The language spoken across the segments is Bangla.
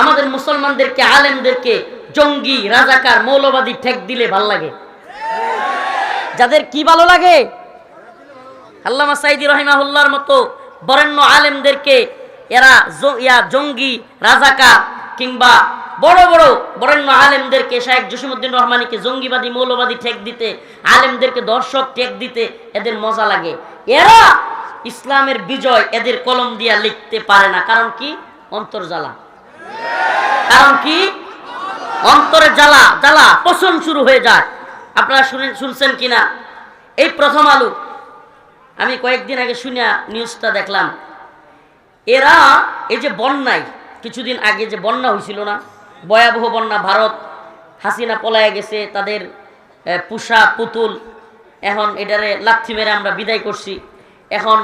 আমাদের মুসলমানদেরকে, আলেমদেরকে জঙ্গি, রাজাকার, মৌলবাদী ঠেক দিলে ভালো লাগে। যাদের কি ভালো লাগে? আল্লামা সাইদি রহিমাহুল্লাহর মতো বরেণ্য আলেমদেরকে এরা ইয়া জঙ্গি, রাজাকার কিংবা বড় বড় বরেণ্য আলেমদেরকে শাহেখ জসিমুদ্দিন রহমানিকে জঙ্গিবাদী, মৌলবাদী ঠেক দিতে, আলেমদেরকে দর্শক ঠেক দিতে এদের মজা লাগে। এরা ইসলামের বিজয় এদের কলম দিয়া লিখতে পারে না। কারণ কি? অন্তর্জালা কারণ কি? অন্তরে জ্বালা জ্বালা পছন্দ শুরু হয়ে যায়। আপনারা শুনে শুনছেন কিনা? এই প্রথম আলু। আমি কয়েকদিন আগে শুনিয়া নিউজটা দেখলাম। এরা এই যে বন্যায়, কিছুদিন আগে যে বন্যা হয়েছিল না, ভয়াবহ বন্যা ভারত, হাসিনা পলায় গেছে, তাদের পুষা, পুতুল, এখন এটারে লাথি মেরে আমরা বিদায় করছি। এখন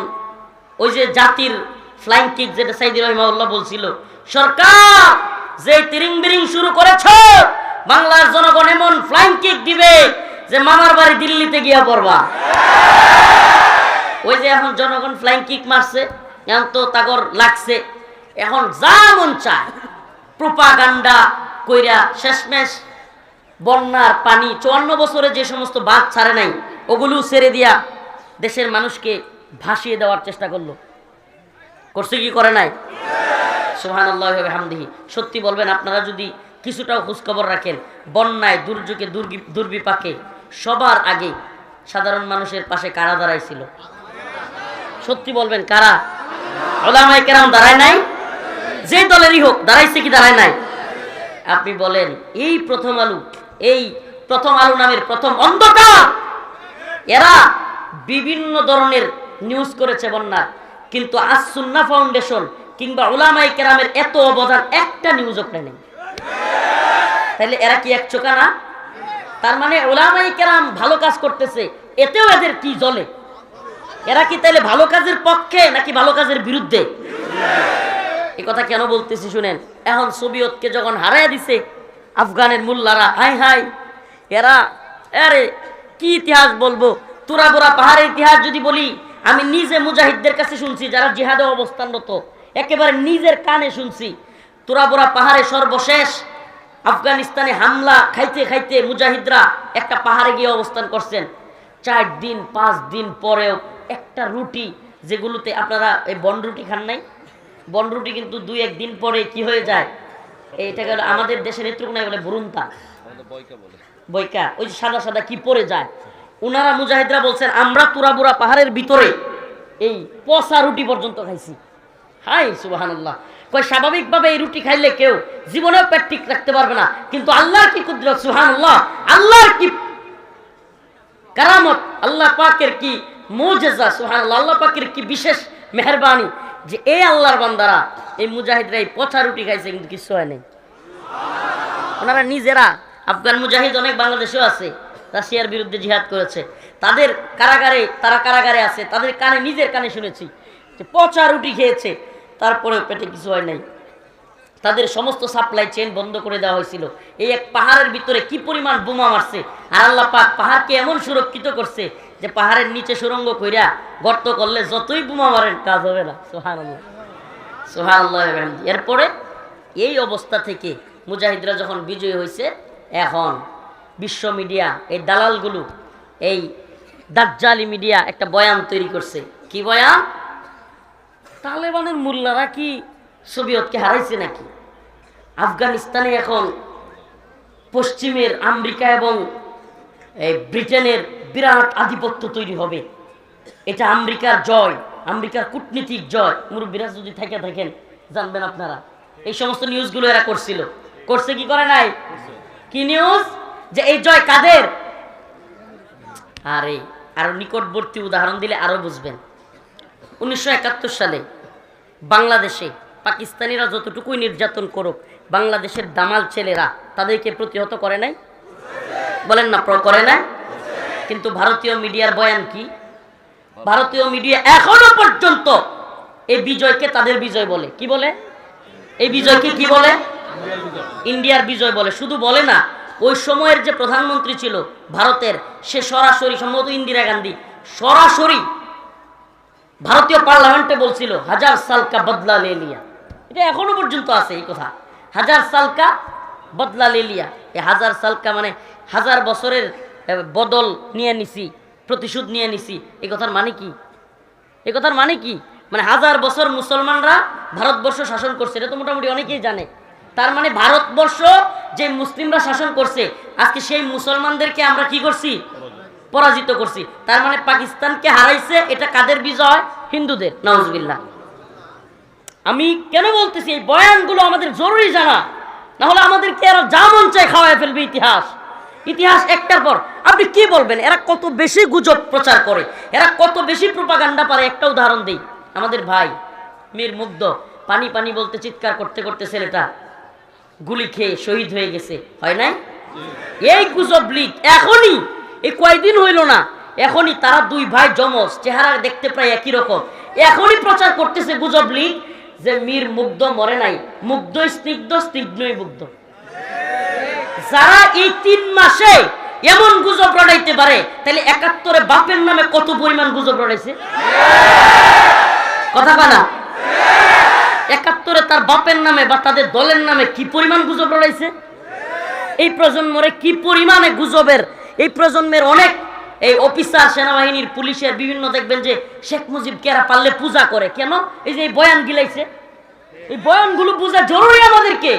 ওই যে জাতির ফ্লাইং কিক যেটা সাইদি রহিমাউল্লাহ বলছিল সরকার, যে তিরিং বিরিং শুরু করেছ, বাংলার জনগণ এমন ফ্লাইং কিক দিবে যে মামার বাড়ি দিল্লিতে গিয়া পড়বা। ওই যে এখন জনগণ ফ্লাইং কিক মারছে, এখন তো তাগর লাগছে। এখন যা মন চায় প্রোপাগান্ডা কইরা শেষমেশ বন্যার পানি, চুয়ান্ন বছরে যে সমস্ত বাঁধ ছাড়ে নাই, ওগুলো ছেড়ে দিয়া দেশের মানুষকে ভাসিয়ে দেওয়ার চেষ্টা করল। করছে কি, করে নাই? সোহান আল্লাহ হামদিহি সত্যি বলবেন, আপনারা যদি কিছুটাও খোঁজখবর রাখেন, বন্যায়, দুর্যোগে দুর্বিপাকে, সবার আগে সাধারণ মানুষের পাশে কারা দাঁড়াইছিল? সত্যি বলবেন, কারা? কেরাম দাঁড়ায় নাই? যে দলেরই হোক, দাঁড়াইছে কি দাঁড়ায় নাই? আপনি বলেন, এই প্রথম আলু, এই প্রথম আলু নামের প্রথম অন্ধকার, এরা বিভিন্ন ধরনের নিউজ করেছে বন্যা কিন্তু আজ সুন্না ফাউন্ডেশন কিংবা ওলামাই কেরামের এত অবদান একটা নিউজ ওখানে নেই। তাহলে এরা কি এক চোখা না? তার মানে ওলামাই কেরাম ভালো কাজ করতেছে, এতেও এদের কি জ্বলে? এরা কি তাহলে ভালো কাজের পক্ষে নাকি ভালো কাজের বিরুদ্ধে? এই কথা কেন বলতেছি শুনেন? এখন সোভিয়তকে যখন হারায় দিছে, আফগানের মোল্লারা, হাই হাই, এরা, আরে, কি ইতিহাস বলব? তোরা বোরা পাহাড়ের ইতিহাস যদি বলি, আমি নিজে মুজাহিদদের কাছে শুনছি, যারা জিহাদে অবস্থানরত। একেবারে নিজের কানে শুনছি। তোরা বোরা পাহাড়ে সর্বশেষ আফগানিস্তানে হামলা, খাইতে খাইতে মুজাহিদরা একটা পাহাড়ে গিয়ে অবস্থান করছেন। চার দিন, পাঁচ দিন পরেও একটা রুটি, যেগুলোতে আপনারা এই বন রুটি খান নাই? বন রুটি কিন্তু দুই একদিন পরে কি হয়ে যায়? এইটা গেল আমাদের দেশে নেত্রকোনায় বলে ভরুন্তা বইকা, ওই যে সাদা সাদা কি পরে যায়? উনারা মুজাহিদরা বলছেন, আমরা তুরাবুরা পাহাড়ের ভিতরে এই পচা রুটি পর্যন্ত খাইছি। হাই সুবাহান্লাহ কই স্বাভাবিকভাবে এই রুটি খাইলে কেউ জীবনেও পেট ঠিক রাখতে পারবে না। কিন্তু আল্লাহর কি কুদরত, সুবহানাল্লাহ? আল্লাহর কি কারামত? আল্লাহ পাকের কি মোজেজা, সুবহানাল্লাহ? আল্লাহ পাকের কি বিশেষ মেহরবানি? যে আল্লাহর বান্দারা, এই মুজাহিদরা এই পচা রুটি খাইছে, কিন্তু কিছু হয় নাই। ওনারা নিজেরা, আফগান মুজাহিদ অনেক বাংলাদেশেও আছে, রাশিয়ার বিরুদ্ধে জিহাদ করেছে। তাদের কারাগারে, তারা কারাগারে আছে, তাদের কানে, নিজের কানে শুনেছি যে পচা রুটি খেয়েছে। তারপরে পেটে কিছু হয় নাই। তাদের সমস্ত সাপ্লাই চেন বন্ধ করে দেওয়া হয়েছিল। এই এক পাহাড়ের ভিতরে কি পরিমাণ বোমা মারছে? আর আল্লাহ পাক পাহাড়কে এমন সুরক্ষিত করছে যে পাহাড়ের নিচে সুরঙ্গ কইরা গর্ত করলে যতই বোমা মারেন কাজ হবে না। সোহান সোহান এরপরে এই অবস্থা থেকে মুজাহিদরা যখন বিজয়ী হয়েছে এখন বিশ্ব মিডিয়া এই দালালগুলো, এই দাজ্জালি মিডিয়া একটা বয়ান তৈরি করছে। কি বয়ান? তালেবানের মোল্লারা কি সোভিয়তকে হারাইছে নাকি? আফগানিস্তানে এখন পশ্চিমের আমেরিকা এবং এই ব্রিটেনের বিরাট আধিপত্য তৈরি হবে। এটা আমেরিকার জয়, আমেরিকার কূটনীতিক জয়। মুরব্বীরা যদি থেকে থাকেন, জানবেন আপনারা। এই সমস্ত নিউজগুলো এরা করছিল। করছে কি, করে নাই? কি নিউজ? যে এই জয় কাদের? আরে, আরও নিকটবর্তী উদাহরণ দিলে আরও বুঝবেন। উনিশশো একাত্তর সালে বাংলাদেশে পাকিস্তানিরা যতটুকুই নির্যাতন করুক, বাংলাদেশের দামাল ছেলেরা তাদেরকে প্রতিহত করে নাই? বলেন না করে নাই? কিন্তু ভারতীয় মিডিয়ার বয়ান কি? ভারতীয় মিডিয়া এখনও পর্যন্ত এই বিজয়কে তাদের বিজয় বলে। কি বলে? এই বিজয়কে কি বলে? ইন্ডিয়ার বিজয় বলে। শুধু বলে না, ওই সময়ের যে প্রধানমন্ত্রী ছিল ভারতের, সে সরাসরি, সম্ভবত ইন্দিরা গান্ধী, সরাসরি ভারতীয় পার্লামেন্টে বলছিল, হাজার সাল কা বদলা লে লিয়া। এটা এখনও পর্যন্ত আছে এই কথা। হাজার সালকা বদলা লেলিয়া এই হাজার সালকা মানে হাজার বছরের বদল নিয়ে নিছি, প্রতিশোধ নিয়ে নিছি। এই কথার মানে কি? এই কথার মানে কি? মানে হাজার বছর মুসলমানরা ভারতবর্ষ শাসন করছে, এটা তো মোটামুটি অনেকেই জানে। তার মানে ভারতবর্ষ যে মুসলিমরা শাসন করছে, আজকে সেই মুসলমানদেরকে আমরা কি করছি? পরাজিত করছি। তার মানে পাকিস্তানকে হারাইছে, এটা কাদের বিজয়? হিন্দুদের নওয়াজবিল্লাহ আমি কেন বলতেছি, এই বয়ানগুলো আমাদের জরুরি জানা। না হলে আমাদেরকে এরা যা মন চায় খাওয়ায় ফেলবে ইতিহাস। ইতিহাস একটার পর। আপনি কি বলবেন? এরা কত বেশি গুজব প্রচার করে। এরা কত বেশি প্রপাগান্ডা পারে? একটা উদাহরণ দিই। আমাদের ভাই, মীর মুগ্ধ, পানি পানি বলতে চিৎকার করতে করতে ছেলেটা গুলি খেয়ে শহীদ হয়ে গেছে। হয় নাই? এই গুজব লিগ এখনই এই কয়দিন হইল না? এখনই তারা দুই ভাই জমজ চেহারা দেখতে প্রায় একই রকম। এখনই প্রচার করতেছে গুজব যে মীর মুগ্ধ মরে নাই। মুগ্ধ, স্নিগ্ধ, স্নিগ্ধই মুগ্ধ। যারা এই তিন মাসে এমন গুজব রড়াইতে পারে, তাহলে একাত্তরে বাপের নামে কত পরিমাণ গুজব রড়াইছে কথা কানা একাত্তরে তার বাপের নামে বা তাদের দলের নামে কি পরিমাণ গুজব রড়াইছে এই প্রজন্মরে কি পরিমাণে গুজবের এই প্রজন্মের অনেক এই অফিসার, সেনাবাহিনীর, পুলিশের বিভিন্ন দেখবেন যে শেখ মুজিব কেরা পারলে পূজা করে। কেন? এই যে এই বয়ান গিলাইছে। এই বয়ানগুলো বোঝা জরুরি আমাদেরকে।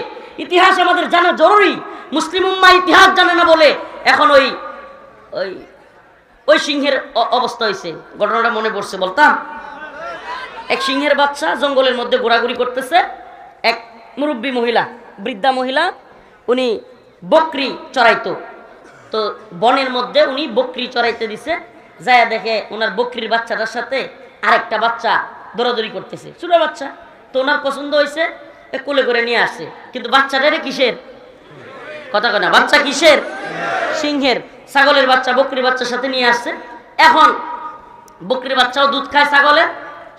ইতিহাস আমাদের জানা জরুরি। মুসলিম উম্মা ইতিহাস জানে না বলে এখন ওই ওই ওই সিংহের অবস্থা হয়েছে ঘটনাটা মনে পড়ছে, বলতাম। এক সিংহের বাচ্চা জঙ্গলের মধ্যে ঘোরাঘুরি করতেছে। এক মুরব্বী মহিলা, বৃদ্ধা মহিলা, উনি বকরি চড়াইতো। তো বনের মধ্যে উনি বকরি চড়াইতে দিছে, যায় দেখে ওনার বকরির বাচ্চাটার সাথে আরেকটা বাচ্চা দৌড়াদৌড়ি করতেছে। ছোট বাচ্চা, তো ওনার পছন্দ হয়েছে কোলে করে নিয়ে আসছে। কিন্তু বাচ্চাটারে কিসের? কথা কয় না, বাচ্চা কিসের? সিংহের। ছাগলের বাচ্চা, বকরির বাচ্চার সাথে নিয়ে আসছে। এখন বকরির বাচ্চাও দুধ খায় ছাগলের,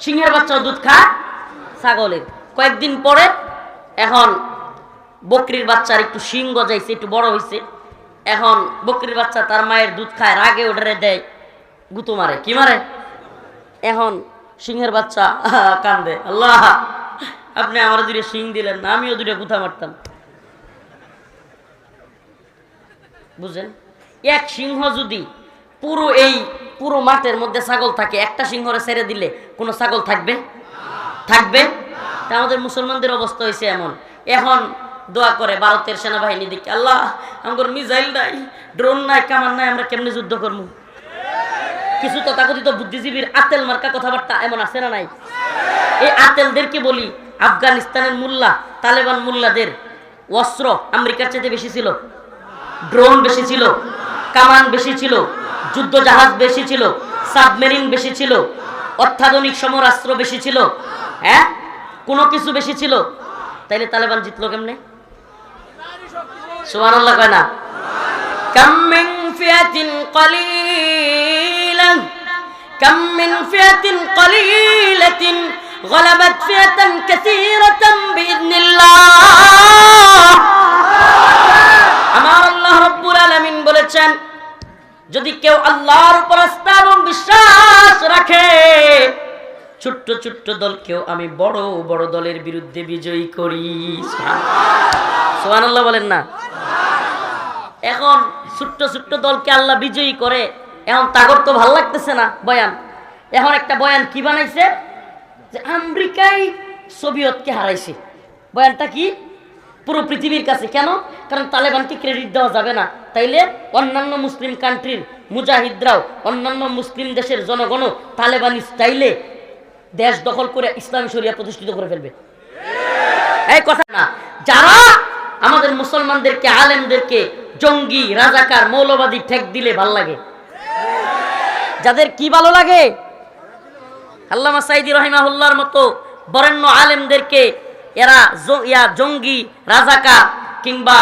সিংহের বাচ্চাও দুধ খায় ছাগলের। কয়েকদিন পরে এখন বকরির বাচ্চার একটু শিং গজাইছে, একটু বড় হয়েছে এখন বকরির বাচ্চা তার মায়ের দুধ খায়, রাগে ওটারে দেয়, গুতো মারে। কি মারে? এখন সিংহের বাচ্চা কান্দে। আল্লাহ, আপনি আমার দুটো শিং দিলেন না, আমিও দুটো গুথা মারতাম। বুঝলেন এক সিংহ যদি পুরো এই পুরো মাঠের মধ্যে ছাগল থাকে, একটা সিংহরে ছেড়ে দিলে কোনো ছাগল থাকবে? থাকবে? তা আমাদের মুসলমানদের অবস্থা হয়েছে এমন। এখন দোয়া করে ভারতের সেনাবাহিনী দিকে আল্লাহ আমার মিসাইল নাই, ড্রোন নাই, কামান নাই, আমরা কেমনে যুদ্ধ করব? কিছু তথাকথিত বুদ্ধিজীবীর আতেল মার্কা কথাবার্তা এমন আছে না নাই? এই আতেলদেরকে বলি, আফগানিস্তানের মোল্লা, তালেবান মোল্লাদের অস্ত্র আমেরিকার চাইতে বেশি ছিল, ড্রোন বেশি ছিল, কামান বেশি ছিল যুদ্ধ জাহাজ বেশি ছিল, সাবমেরিন বেশি ছিল, অত্যাধুনিক সমরাস্ত্র বেশি ছিল হ্যাঁ? কোনো কিছু বেশি ছিল। তাইলে তালেবান জিতলো কেমনে? সুমান আল্লাহ কয় না كم من فئة قليلة كم من فئة قليلة غلبت فئة كثيرة بإذن الله আমার আল্লাহ রব্বুল আলামিন বলেছেন যদি কেউ আল্লাহর উপর আস্থা এবং বিশ্বাস রাখে ছোট্ট ছোট্ট দলকেও আমি বড় বড় দলের বিরুদ্ধে বিজয়ী করি সুবহানাল্লাহ বলেন না এখন ছোট্ট ছোট্ট দলকে আল্লাহ বিজয়ী করে, এখন তাগর তো ভালো লাগতেছে না, বয়ান। এখন একটা বয়ান কি বানাইছে? যে আমেরিকাই সোভিয়তকে হারাইছে। বয়ানটা কি? পুরো পৃথিবীর কাছে। কেন? কারণ তালেবানকে ক্রেডিট দেওয়া যাবে না। তাইলে অন্যান্য মুসলিম কান্ট্রির মুজাহিদরাও, অন্যান্য মুসলিম দেশের জনগণও তালেবানি স্টাইলে দেশ দখল করে ইসলাম শরিয়া প্রতিষ্ঠিত করে ফেলবে। এই কথা না। আমাদের মুসলমানদেরকে, আলেমদেরকে জঙ্গি, রাজাকার, মৌলবাদী ঠেক দিলে ভালো লাগে। যাদের কি ভালো লাগে? আল্লামা সাইদি রহিমাহুল্লাহর মতো বরেণ্য আলেমদেরকে এরা ইয়া জঙ্গি, রাজাকার কিংবা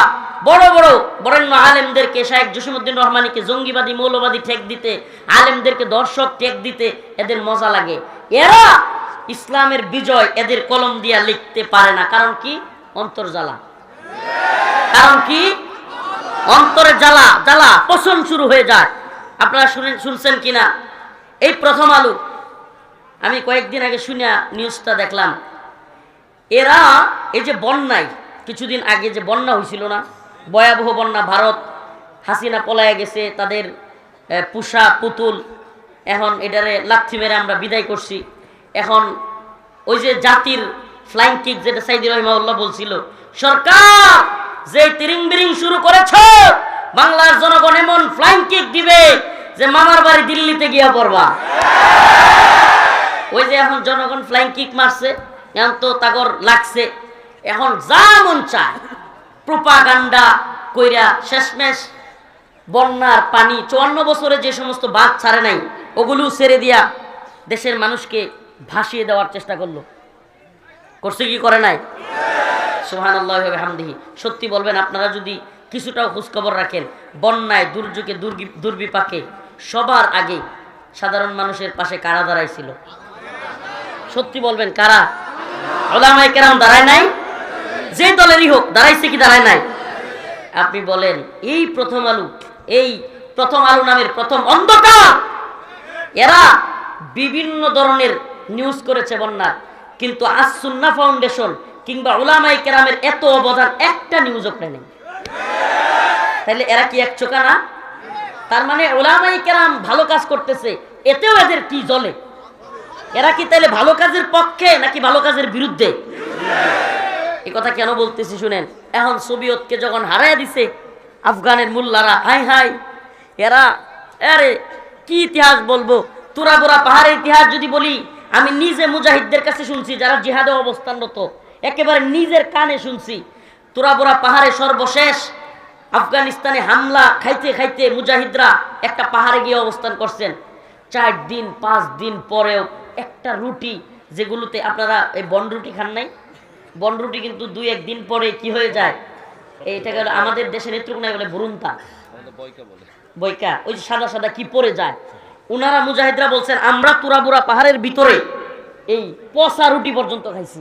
বড় বড় বরেণ্য আলেমদেরকে শাহেক জসিমুদ্দিন রহমানিকে জঙ্গিবাদী, মৌলবাদী ঠেক দিতে, আলেমদেরকে দর্শক ঠেক দিতে এদের মজা লাগে। এরা ইসলামের বিজয় এদের কলম দিয়া লিখতে পারে না। কারণ কি? অন্তর জ্বালা কারণ কি? অন্তরে জ্বালা জ্বালা পছন শুরু হয়ে যায়। আপনারা শুনে শুনছেন কিনা? এই প্রথম আলু, আমি কয়েকদিন আগে শুনে নিউজটা দেখলাম। এরা এই যে বন্যায়, কিছুদিন আগে যে বন্যা হয়েছিল না, ভয়াবহ বন্যা, ভারত, হাসিনা পলায় গেছে, তাদের পুষা, পুতুল, এখন এটারে লাথি মেরে আমরা বিদায় করছি। এখন ওই যে জাতির ফ্লাইং কিক যেটা সাইদি রহিমাউল্লাহ বলছিল, সরকার যে তিরিং বিরিং শুরু করেছ, বাংলার জনগণ এমন ফ্লাইং কিক দিবে যে মামার বাড়ি দিল্লিতে গিয়া পড়বা। ওই যে এখন জনগণ ফ্লাইং কিক মারছে, এখন তো তাগর লাগছে। এখন যা মন চায় প্রোপাগান্ডা কইরা শেষমেশ বন্যার পানি, চুয়ান্ন বছরে যে সমস্ত বাঁধ ছাড়ে নাই, ওগুলো ছেড়ে দিয়া দেশের মানুষকে ভাসিয়ে দেওয়ার চেষ্টা করল। করছে কি করে নাই? সোহান আল্লাহ হামদিহি সত্যি বলবেন, আপনারা যদি কিছুটাও খোঁজখবর রাখেন, বন্যায়, দুর্যোগে দুর্বিপাকে, সবার আগে সাধারণ মানুষের পাশে কারা দাঁড়াইছিল? সত্যি বলবেন, কারা? ওলামাই কেরাম দাঁড়ায় নাই? যে দলেরই হোক, দাঁড়াইছে কি দাঁড়ায় নাই? আপনি বলেন, এই প্রথম আলু, এই প্রথম আলু নামের প্রথম অন্ধকার, এরা বিভিন্ন ধরনের নিউজ করেছে বন্যার। কিন্তু আসুন্না ফাউন্ডেশন কিংবা ওলামাই কেরামের এত অবদান একটা নিউজ করে নেই। তাহলে এরা কি এক চোখা না? তার মানে ওলামাই কেরাম ভালো কাজ করতেছে, এতেও এদের কি জ্বলে? এরা কি তাহলে ভালো কাজের পক্ষে নাকি ভালো কাজের বিরুদ্ধে? এই কথা কেন বলতেছি শুনেন? এখন সোভিয়তকে যখন হারায় দিছে, আফগানের মোল্লারা হাই হাই এরা, আরে, কি ইতিহাস বলব? তোরা বোরা পাহাড়ের ইতিহাস যদি বলি, আমি নিজে মুজাহিদদের কাছে শুনছি যারা জিহাদে অবস্থানরত। একেবারে নিজের কানে শুনছি। তোরা বোরা পাহাড়ে সর্বশেষ আফগানিস্তানে হামলা খাইতে খাইতে মুজাহিদরা একটা পাহাড়ে গিয়ে অবস্থান করছেন। চার দিন পাঁচ দিন পরেও একটা রুটি যেগুলোতে আপনারা এই বন রুটি খান নাই? বন রুটি কিন্তু দুই একদিন পরে কি হয়ে যায়? এইটা গেল আমাদের দেশে নেত্রকোনায় বলে ভরুন্তা। বইকা? ওই যে সাদা সাদা কি পরে যায়? উনারা মুজাহিদরা বলছেন আমরা তুরাবুরা পাহাড়ের ভিতরে এই পচা রুটি পর্যন্ত খাইছি।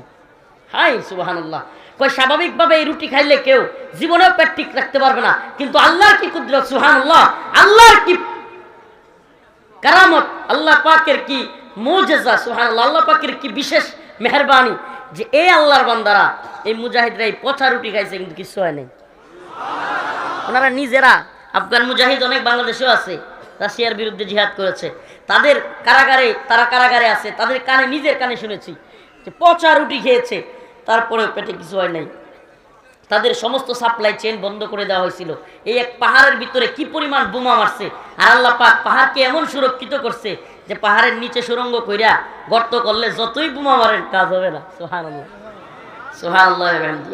হাই সুবাহান্লাহ কই স্বাভাবিকভাবে এই রুটি খাইলে কেউ জীবনেও পেট ঠিক রাখতে পারবে না, কিন্তু আল্লাহর কি কুদরত, সুবহানাল্লাহ? আল্লাহর কি কারামত? আল্লাহ পাকের কি মোজেজা, সুবহানাল্লাহ? আল্লাহ পাকের কি বিশেষ মেহরবানি? যে এই আল্লাহর বান্দারা, এই মুজাহিদরা এই পচা রুটি খাইছে, কিন্তু কিছু হয় নাই। ওনারা নিজেরা, আফগান মুজাহিদ অনেক বাংলাদেশেও আছে, রাশিয়ার বিরুদ্ধে জিহাদ করেছে। তাদের কারাগারে, তারা কারাগারে আছে, তাদের কানে, নিজের কানে শুনেছি, যে পচা রুটি খেয়েছে। তারপরে পেটে কিছু হয় নাই। তাদের সমস্ত সাপ্লাই চেইন বন্ধ করে দেওয়া হয়েছিল। এই এক পাহাড়ের ভিতরে কি পরিমাণ বোমা মারছে? আর আল্লাহ পাক পাহাড়কে এমন সুরক্ষিত করছে যে পাহাড়ের নিচে সুরঙ্গ কইরা গর্ত করলে যতই বোমা মারেন কাজ হবে না। সোহান সোহান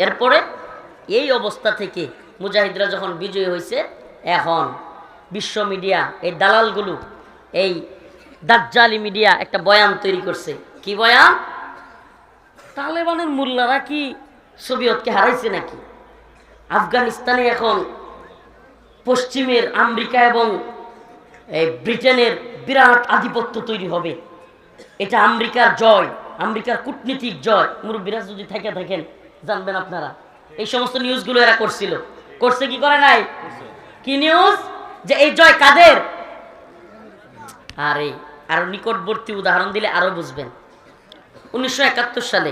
এরপরে এই অবস্থা থেকে মুজাহিদরা যখন বিজয়ী হয়েছে এখন বিশ্ব মিডিয়া, এই দালালগুলো, এই দাজ্জালি মিডিয়া একটা বয়ান তৈরি করছে। কি বয়ান? তালেবানের মোল্লারা কি সোভিয়তকে হারাইছে নাকি? আফগানিস্তানে এখন পশ্চিমের আমেরিকা এবং ব্রিটেনের বিরাট আধিপত্য তৈরি হবে। এটা আমেরিকার জয়, আমেরিকার কূটনীতিক জয়। মুরব্বীরা যদি থেকে, থাকেন, জানবেন আপনারা। এই সমস্ত নিউজগুলো এরা করছিল। করছে কি, করে নাই? কি নিউজ? যে এই জয় কাদের? আরে, আরও নিকটবর্তী উদাহরণ দিলে আরও বুঝবেন। উনিশশো একাত্তর সালে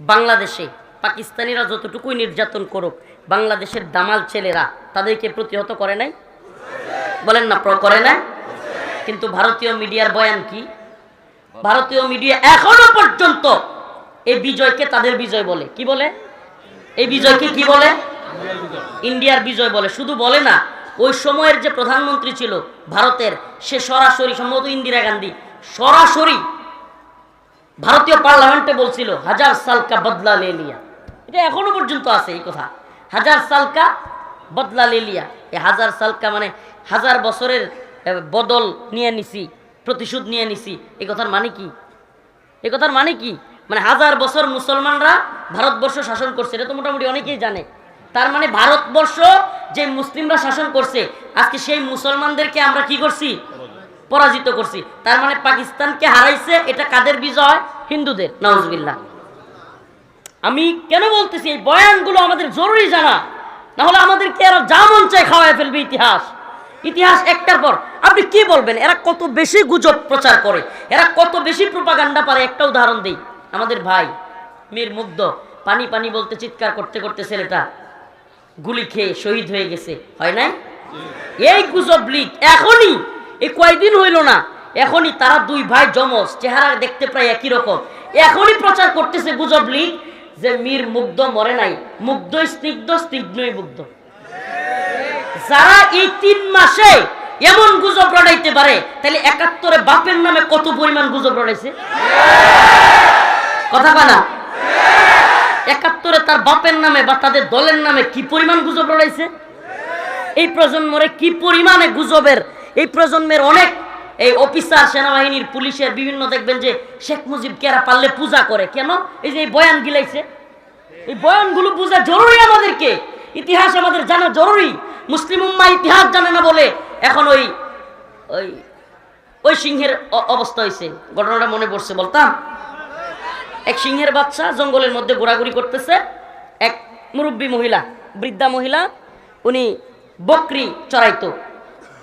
বাংলাদেশে পাকিস্তানিরা যতটুকুই নির্যাতন করুক, বাংলাদেশের দামাল ছেলেরা তাদেরকে প্রতিহত করে নাই? বলেন না করে না কিন্তু ভারতীয় মিডিয়ার বয়ান কি? ভারতীয় মিডিয়া এখনও পর্যন্ত এই বিজয়কে তাদের বিজয় বলে। কি বলে? এই বিজয়কে কি বলে? ইন্ডিয়ার বিজয় বলে। শুধু বলে না, ওই সময়ের যে প্রধানমন্ত্রী ছিল ভারতের, সে সরাসরি সম্ভবত ইন্দিরা গান্ধী, সরাসরি ভারতীয় পার্লামেন্টে বলছিল, হাজার সালকা বদলা লে লিয়া। এটা এখনও পর্যন্ত আছে এই কথা। হাজার সালকা বদলা লে লিয়া। এই হাজার সালকা মানে হাজার বছরের বদল নিয়ে নিছি, প্রতিশোধ নিয়ে নিছি। এই কথার মানে কি? এই কথার মানে কি? মানে হাজার বছর মুসলমানরা ভারতবর্ষ শাসন করছে, এটা তো মোটামুটি অনেকেই জানে। তার মানে ভারতবর্ষ যে মুসলিমরা শাসন করছে, আজকে সেই মুসলমানদেরকে আমরা কি করছি? পরাজিত করছি। তার মানে পাকিস্তানকে হারাইছে, এটা কাদের বিজয়? হিন্দুদের। নওয়াজবিল্লাহ আমি কেন বলতেছি, এই বয়ানগুলো আমাদের জরুরি জানা। না হলে আমাদেরকে এরা যা মন চায় খাওয়ায় ফেলবে ইতিহাস। ইতিহাস একটার পর। আপনি কি বলবেন? এরা কত বেশি গুজব প্রচার করে। এরা কত বেশি প্রপাগান্ডা পারে? একটা উদাহরণ দেই। আমাদের ভাই, মীর মুগ্ধ, পানি পানি বলতে চিৎকার করতে করতে ছেলেটা গুলি খেয়ে শহীদ হয়ে গেছে। হয় নাই? এই গুজব লিগ এখনই এই কয়দিন হইল না? এখনই তারা দুই ভাই জমজ চেহারা দেখতে প্রায় একই রকম। এখনই প্রচার করতেছে গুজব যে মীর মুগ্ধ মরে নাই। মুগ্ধ, স্নিগ্ধ, স্নিগ্ধই মুগ্ধ। যারা এই তিন মাসে এমন গুজব রড়াইতে পারে, তাহলে একাত্তরে বাপের নামে কত পরিমাণ গুজব রড়াইছে কথা কয় না? একাত্তরে তার বাপের নামে বা তাদের দলের নামে কি পরিমাণ গুজব রড়াইছে এই প্রজন্মরে কি পরিমাণে গুজবের এই প্রজন্মের অনেক এই অফিসার, সেনাবাহিনীর, পুলিশের, বিভিন্ন দেখবেন যে শেখ মুজিব কেরা পারলে পূজা করে। কেন? এই যে এই বয়ান গিলাইছে। এই বয়ানগুলো বোঝা জরুরি আমাদেরকে। ইতিহাস আমাদের জানা জরুরি। মুসলিম উম্মা ইতিহাস জানে না বলে এখন ওই ওই ওই সিংহের অবস্থা হয়েছে ঘটনাটা মনে পড়ছে, বলতাম। এক সিংহের বাচ্চা জঙ্গলের মধ্যে ঘোরাঘুরি করতেছে। এক মুরব্বী মহিলা, বৃদ্ধা মহিলা, উনি বকরি চড়াইতো।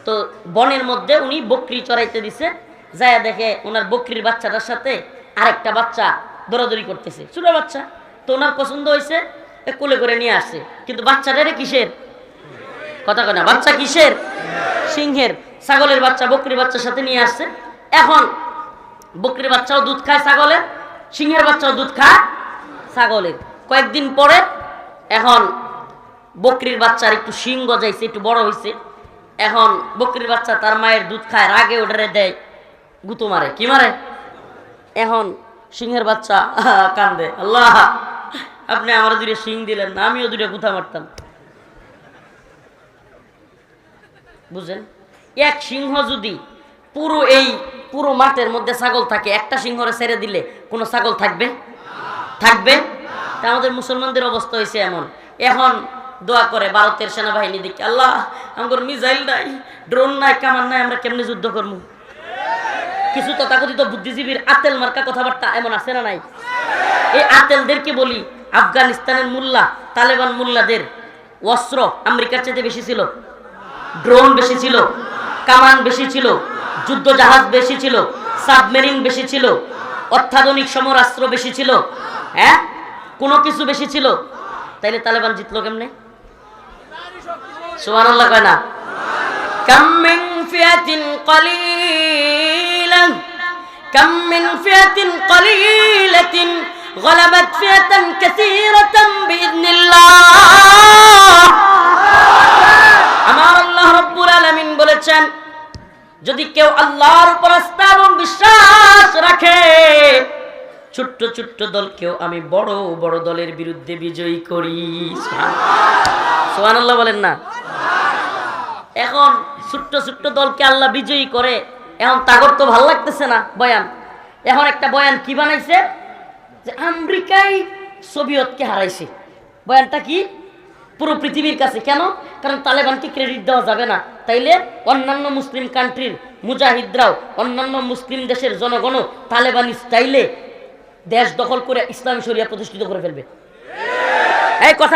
তো বনের মধ্যে উনি বকরি চড়াইতে দিছে, যায় দেখে ওনার বকরির বাচ্চাটার সাথে আরেকটা বাচ্চা দৌড়াদৌড়ি করতেছে। ছোট বাচ্চা, তো ওনার পছন্দ হয়েছে কোলে করে নিয়ে আসছে। কিন্তু বাচ্চাটারে কিসের? কথা কয় না, বাচ্চা কিসের? সিংহের। ছাগলের বাচ্চা, বকরির বাচ্চার সাথে নিয়ে আসছে। এখন বকরির বাচ্চাও দুধ খায় ছাগলের, সিংহের বাচ্চাও দুধ খায় ছাগলের। কয়েকদিন পরে এখন বকরির বাচ্চার একটু শিং গজাইছে, একটু বড় হয়েছে এখন বকরির বাচ্চা তার মায়ের দুধ খায়, রাগে ওটারে দেয়, গুতো মারে। কি মারে? এখন সিংহের বাচ্চা কান্দে। আল্লাহ, আপনি আমার দুটো শিং দিলেন না, আমিও দুটো গুথা মারতাম। বুঝেন? এক সিংহ যদি পুরো এই পুরো মাঠের মধ্যে ছাগল থাকে, একটা সিংহরে ছেড়ে দিলে কোনো ছাগল থাকবে? থাকবে? তা আমাদের মুসলমানদের অবস্থা হয়েছে এমন। এখন দোয়া করে ভারতের সেনাবাহিনী দিকে আল্লাহ আমার মিসাইল নাই, ড্রোন নাই, কামান নাই, আমরা কেমনে যুদ্ধ করব? কিছু তথাকথিত বুদ্ধিজীবীর আতেল মার্কা কথাবার্তা এমন আছে না নাই? এই আতেলদেরকে বলি, আফগানিস্তানের মোল্লা, তালেবান মোল্লাদের অস্ত্র আমেরিকার চাইতে বেশি ছিল, ড্রোন বেশি ছিল, কামান বেশি ছিল যুদ্ধ জাহাজ বেশি ছিল, সাবমেরিন বেশি ছিল, অত্যাধুনিক সমরাস্ত্র বেশি ছিল হ্যাঁ? কোনো কিছু বেশি ছিল। তাইলে তালেবান জিতলো কেমনে? সুবহানাল্লাহ কয় না كم من فئة قليلة كم من فئة قليلة غلبت فئة كثيرة بإذن الله আমার আল্লাহ রব্বুল আলামিন বলেছেন যদি কেউ আল্লাহর উপর আস্থা এবং বিশ্বাস রাখে ছোট্ট ছোট্ট দলকেও আমি বড় বড় দলের বিরুদ্ধে বিজয়ী করি সুবহানাল্লাহ বলেন না এখন ছোট্ট ছোট্ট দলকে আল্লাহ বিজয়ী করে, এখন তাগর তো ভালো লাগতেছে না, বয়ান। এখন একটা বয়ান কি বানাইছে? যে আমেরিকাই সোভিয়তকে হারাইছে। বয়ানটা কি? পুরো পৃথিবীর কাছে। কেন? কারণ তালেবানকে ক্রেডিট দেওয়া যাবে না। তাইলে অন্যান্য মুসলিম কান্ট্রির মুজাহিদরাও, অন্যান্য মুসলিম দেশের জনগণও তালেবানি স্টাইলে দেশ দখল করে ইসলাম শরিয়া প্রতিষ্ঠিত করে ফেলবে। এই কথা